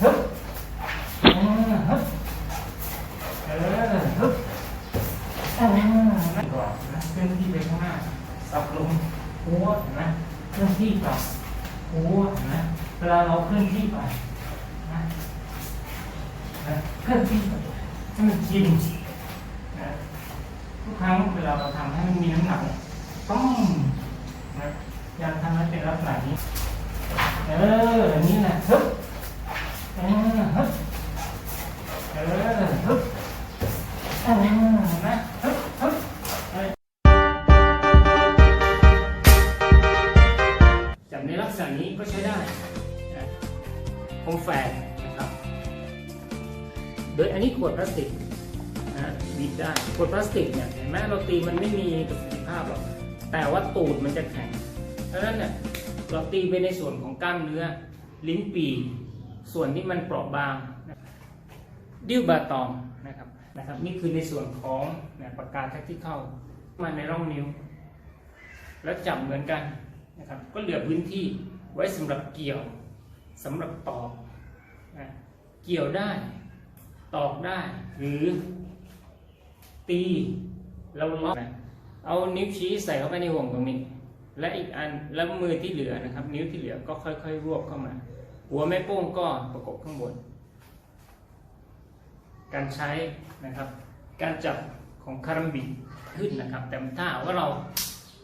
ฮึบเออฮึบเออฮึบเออนั่นก่อนนะเคลื่อนที่ไปข้างหน้าสับลงหัวเห็นไหมเคลื่อนที่กลับหัวเห็นไหมเวลาเราเคลื่อนที่ไปนะนะเคลื่อนที่ไปให้มันชินนะทุกครั้งเวลาเราทำให้มันมีน้ำหนักต้องนะอย่าทำให้เป็นลักษณะนี้เอออันนี้นะฮึบเออฮึบเออฮึบ จับในลักษณะนี้ก็ใช้ได้คมแฝกนะครับ โดยอันนี้ขวดพลาสติกนะบีบได้ขวดพลาสติกเนี่ยเห็นไหมเราตีมันไม่มีประสิทธิภาพหรอกแต่ว่าตูดมันจะแข็งเพราะฉะนั้นเนี่ยเราตีไปในส่วนของกล้ามเนื้อลิ้นปีส่วนที่มันเปราะบาง ดิ้วบาตองนะครับ นะครับ นี่คือในส่วนของปากกาแท็กที่เข้ามาในร่องนิ้ว แล้วจับเหมือนกันนะครับ ก็เหลือพื้นที่ไว้สำหรับเกี่ยวสำหรับตอกนะเกี่ยวได้ตอกได้ หรือ ตีเราล็อกนะเอานิ้วชี้ใส่เข้าไปในห่วงตรงนี้ และอีกอันแล้วมือที่เหลือนะครับ นิ้วที่เหลือก็ค่อยๆ รวบเข้ามา หัวแม่โป้งก็ประกบข้างบน การใช้นะครับ การจับของคารัมบิขึ้นนะครับ แต่ถ้าหากว่าเรา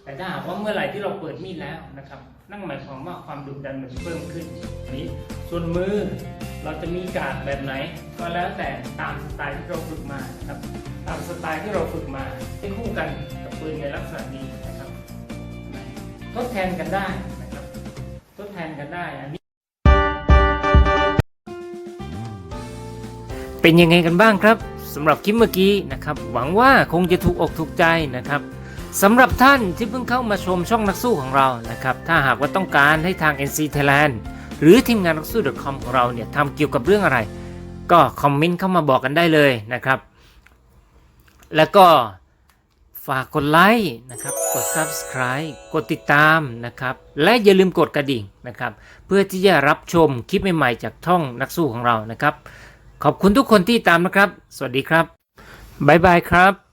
แต่ถ้าหากว่าเมื่อไหร่ที่เราเปิดมีดแล้วนะครับ นั่นหมายความว่าความดุดันมันเพิ่มขึ้นนี้ส่วนมือเราจะมีการแบบไหน ก็แล้วแต่ตามสไตล์ที่เราฝึกมาครับ ตามสไตล์ที่เราฝึกมาให้คู่กันกับปืนในลักษณะนี้นะครับ ทดแทนกันได้นะครับ ทดแทนกันได้อันนี้ เป็นยังไงกันบ้างครับสำหรับคลิปเมื่อกี้นะครับ หวังว่าคงจะถูกอกถูกใจนะครับสำหรับท่านที่เพิ่งเข้ามาชมช่องนักสู้ของเรานะครับถ้าหากว่าต้องการให้ทาง NC Thailand หรือทีมงานนักสู้ .com ของเราเนี่ยทำเกี่ยวกับเรื่องอะไร ก็คอมเมนต์เข้ามาบอกกันได้เลยนะครับ แล้วก็ฝากกดไลค์นะครับ กด Subscribe กดติดตามนะครับ และอย่าลืมกดกระดิ่งนะครับ เพื่อที่จะรับชมคลิปใหม่ๆจากช่องนักสู้ของเรานะครับ ขอบคุณทุกคนที่ตามนะครับ สวัสดีครับ บ๊ายบายครับ